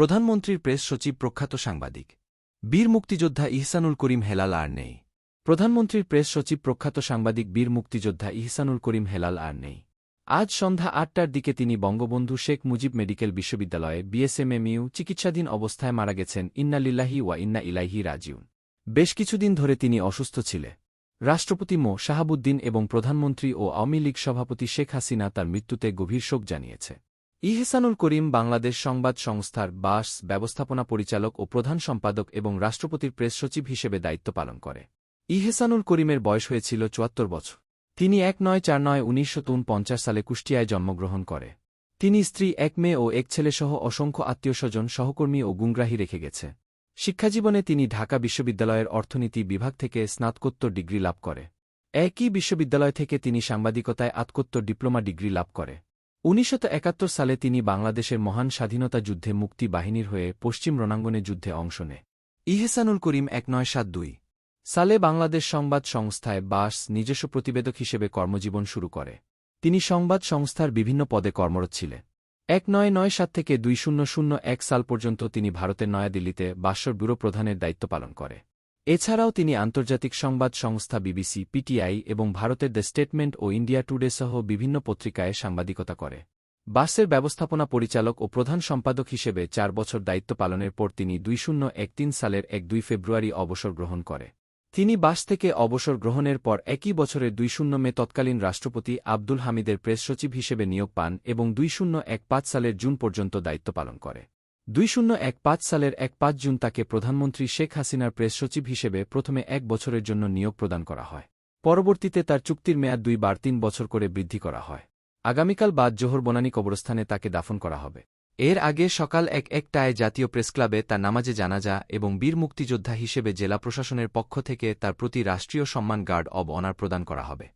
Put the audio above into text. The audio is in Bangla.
প্রধানমন্ত্রীর প্রেস সচিব প্রখ্যাত সাংবাদিক। বীর মুক্তিযোদ্ধা ইহসানুল করিম হেলাল আর নেই। প্রধানমন্ত্রীর প্রেস সচিব প্রখ্যাত সাংবাদিক বীর মুক্তিযোদ্ধা ইহসানুল করিম হেলাল আর নেই। আজ সন্ধ্যা আটটার দিকে তিনি বঙ্গবন্ধু শেখ মুজিব মেডিকেল বিশ্ববিদ্যালয়ে বিএসএমএমইউ চিকিৎসাধীন অবস্থায় মারা গেছেন ইন্নালিল্লাহি ওয়া ইন্না ইলাইহি রাজিউন বেশ কিছুদিন ধরে তিনি অসুস্থ ছিলেন। রাষ্ট্রপতি মো. শাহাবুদ্দিন এবং প্রধানমন্ত্রী ও আওয়ামী লীগ সভাপতি শেখ হাসিনা তার মৃত্যুতে গভীর শোক জানিয়েছে। ইহসানুল করিম বাংলাদেশ সংবাদ সংস্থার বাস, ব্যবস্থাপনা পরিচালক ও প্রধান সম্পাদক এবং রাষ্ট্রপতির প্রেস সচিব হিসেবে দায়িত্ব পালন করে। ইহসানুল করিমের বয়স হয়েছিল চুয়াত্তর বছর। তিনি এক নয় চার নয় উনিশশো সালে কুষ্টিয়ায় জন্মগ্রহণ করে। তিনি স্ত্রী, এক মেয়ে ও এক ছেলেসহ অসংখ্য আত্মীয় স্বজন সহকর্মী ও গুংগ্রাহী রেখে গেছে। শিক্ষাজীবনে তিনি ঢাকা বিশ্ববিদ্যালয়ের অর্থনীতি বিভাগ থেকে স্নাতকোত্তর ডিগ্রি লাভ করে। একই বিশ্ববিদ্যালয় থেকে তিনি সাংবাদিকতায় আতকোত্তর ডিপ্লোমা ডিগ্রি লাভ করে। উনিশশো সালে তিনি বাংলাদেশের মহান স্বাধীনতা যুদ্ধে মুক্তি বাহিনীর হয়ে পশ্চিম রণাঙ্গনে যুদ্ধে অংশ নেয় ইহেসানুল করিম এক সালে বাংলাদেশ সংবাদ সংস্থায় বাস নিজস্ব প্রতিবেদক হিসেবে কর্মজীবন শুরু করে। তিনি সংবাদ সংস্থার বিভিন্ন পদে কর্মরত ছিলেন। এক নয় নয় সাত থেকে দুই শূন্য এক সাল পর্যন্ত তিনি ভারতের নয়াদিল্লিতে বাসর ব্যুরো প্রধানের দায়িত্ব পালন করে। এছাড়াও তিনি আন্তর্জাতিক সংবাদ সংস্থা বিবিসি, পিটিআই এবং ভারতের দ্য স্টেটমেন্ট ও ইন্ডিয়া টুডে সহ বিভিন্ন পত্রিকায় সাংবাদিকতা করে। বাসের ব্যবস্থাপনা পরিচালক ও প্রধান সম্পাদক হিসেবে চার বছর দায়িত্ব পালনের পর তিনি দুই শূন্য এক তিন সালের এক দুই ফেব্রুয়ারি অবসর গ্রহণ করে। তিনি বাস থেকে অবসর গ্রহণের পর একই বছরের দুই শূন্য মে তৎকালীন রাষ্ট্রপতি আব্দুল হামিদের প্রেস সচিব হিসেবে নিয়োগ পান এবং দুই শূন্য এক পাঁচ সালের জুন পর্যন্ত দায়িত্ব পালন করে। দুই শূন্য এক পাঁচ সালের এক পাঁচ জুন তাকে প্রধানমন্ত্রী শেখ হাসিনার প্রেস সচিব হিসেবে প্রথমে এক বছরের জন্য নিয়োগ প্রদান করা হয়। পরবর্তীতে তার চুক্তির মেয়াদ দুই বার তিন বছর করে বৃদ্ধি করা হয়। আগামীকাল বাদ জোহর বনানী কবরস্থানে তাকে দাফন করা হবে। এর আগে সকাল এক একটায় জাতীয় প্রেসক্লাবে তার নামাজে জানাজা এবং বীর মুক্তিযোদ্ধা হিসেবে জেলা প্রশাসনের পক্ষ থেকে তার প্রতি রাষ্ট্রীয় সম্মান গার্ড অব অনার প্রদান করা হবে।